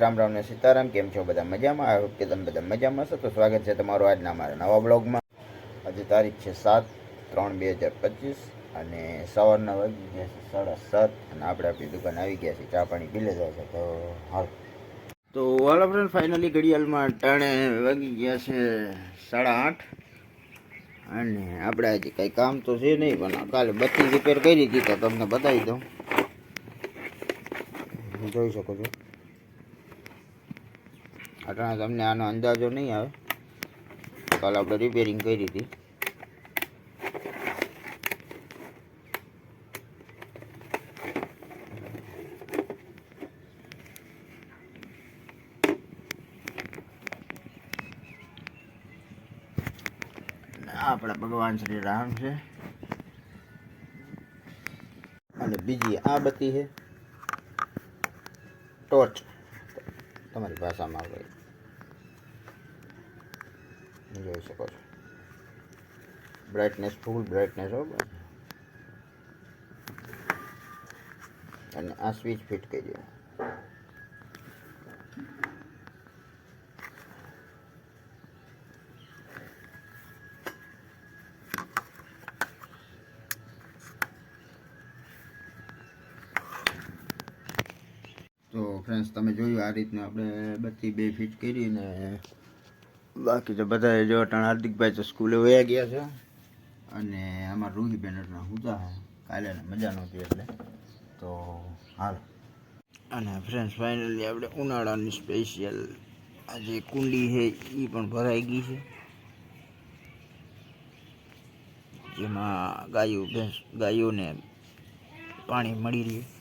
રામ રામ ને સીતારામ, કેમ છો? બધા મજામાં? આ કે તમે બધા મજામાં છો તો સ્વાગત છે તમારું આજના અમારા નવા બ્લોગમાં. આજે તારીખ છે સાત ત્રણ બે હજાર પચીસ અને સવારના વાગી ગયા છે સાડા સાત અને આપણે આપણી દુકાન આવી ગયા છે. ચા પાણી પી લેતા છે. તો હાલ. તો હાલો ફ્રેન્ડ ફાઇનલી ઘડિયાળમાં ટાણે વાગી ગયા છે સાડા આઠ. અને આપણે આજે કંઈ કામ તો છે નહીં, પણ કાલે બત્તી રિપેર કરી હતી તો તમને બતાવી દઉં. જોઈ શકો છો. અટાણે તમને આનો અંદાજો નહીં આવે. કાલે આપણે રિપેરિંગ કરી હતી. અને આ આપણા ભગવાન શ્રી રામ છે. અને બીજી આ બત્તી છે. ટોર્ચ તમારી ભાષામાં આવે જોઈ શકો છો. બ્રાઇટનેસ ફૂલ બ્રાઇટનેસ હો અને આ સ્વિચ ફિટ કરી દો. તો ફ્રેન્ડ્સ તમે જોયું આ રીતનું આપણે બધી બે ફિટ કરી ને બાકી તો બધા જો અટાણ હાર્દિકભાઈ તો સ્કૂલે વયા ગયા છે. અને અમારા રૂહી બેનરના હુતા છે. કાલે મજા નહોતી એટલે. તો હાલ. અને ફ્રેન્ડ્સ ફાઇનલી આપણે ઉનાળાની સ્પેશિયલ આ જે કુંડી છે એ પણ ભરાઈ ગઈ છે. જેમાં ગાયો, ભેંસ, ગાયોને પાણી મળી રહ્યું.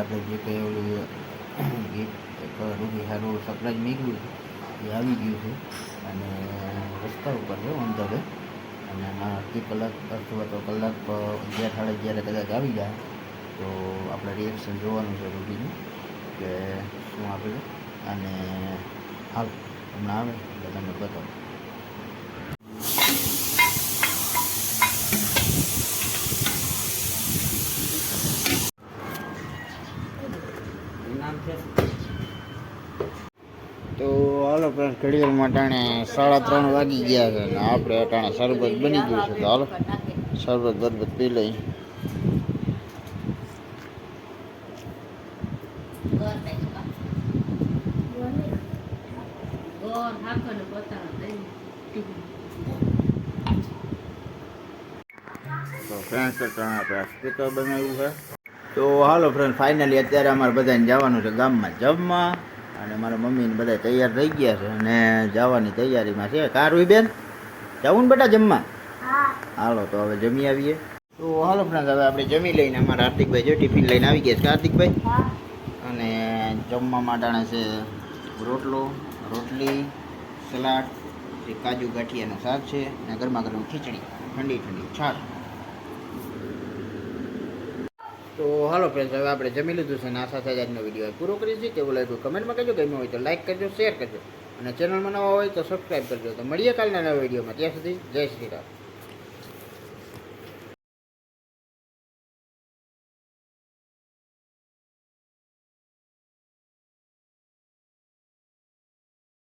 આપણે જે કંઈ ઓલું ગીત રૂબી સારું સરપ્રાઈઝ મેળવ્યું એ આવી ગયું છે. અને રસ્તા ઉપર છે ઓન ધ વે અને આમાં અડધી કલાક અથવા તો કલાક અગિયાર, સાડા અગિયારે કદાચ આવી જાય. તો આપણે રિએક્શન જોવાનું છે રૂબીનું કે શું આપે છે. અને હાલ હમણાં આવે એટલે તમને બતાવું નામ છે તો હાલો ફ્રેન્ડ ઘડિયાળમાં અટાણે સાડા ત્રણ વાગી ગયા છે અને આપણે અટાણે શરબત બની ગયું છે. તો હાલો, શરબત બરબત પી લઈ. તો હાલો ફ્રેન્ડ ફાઇનલી અત્યારે અમારે બધાને જવાનું છે ગામમાં જમવા. અને મારા મમ્મી ને બધા તૈયાર થઈ ગયા છે અને જવાની તૈયારીમાં છે. કારું બેન જવું ને બેટા જમવા? હાલો તો હવે જમી આવીએ. તો હાલો ફ્રેન્ડ હવે આપણે જમી લઈને અમારા હાર્દિકભાઈ જો ટિફિન લઈને આવી ગયા છે. હાર્દિકભાઈ? અને જમવા માટાણે છે રોટલો રોટલી સલાડ પછી કાજુ ગાંઠિયાનું શાક છે અને ગરમા ગરમ ખીચડી ઠંડી ઠંડી. છાશ. તો હાલો ફ્રેન્ડ્સ હવે આપણે જમી લીધું છે અને આ સાથે આજનો વીડિયો પૂરો કરીએ છીએ. કેવું લાગ્યું કમેન્ટમાં કહેજો, ગમ્યું હોય તો લાઈક કરજો શેર કરજો. અને ચેનલમાં નવા હોય તો સબસ્ક્રાઈબ કરજો. તો મળીએ કાલના નવા વિડીયોમાં ત્યાં સુધી જય શ્રી રામ.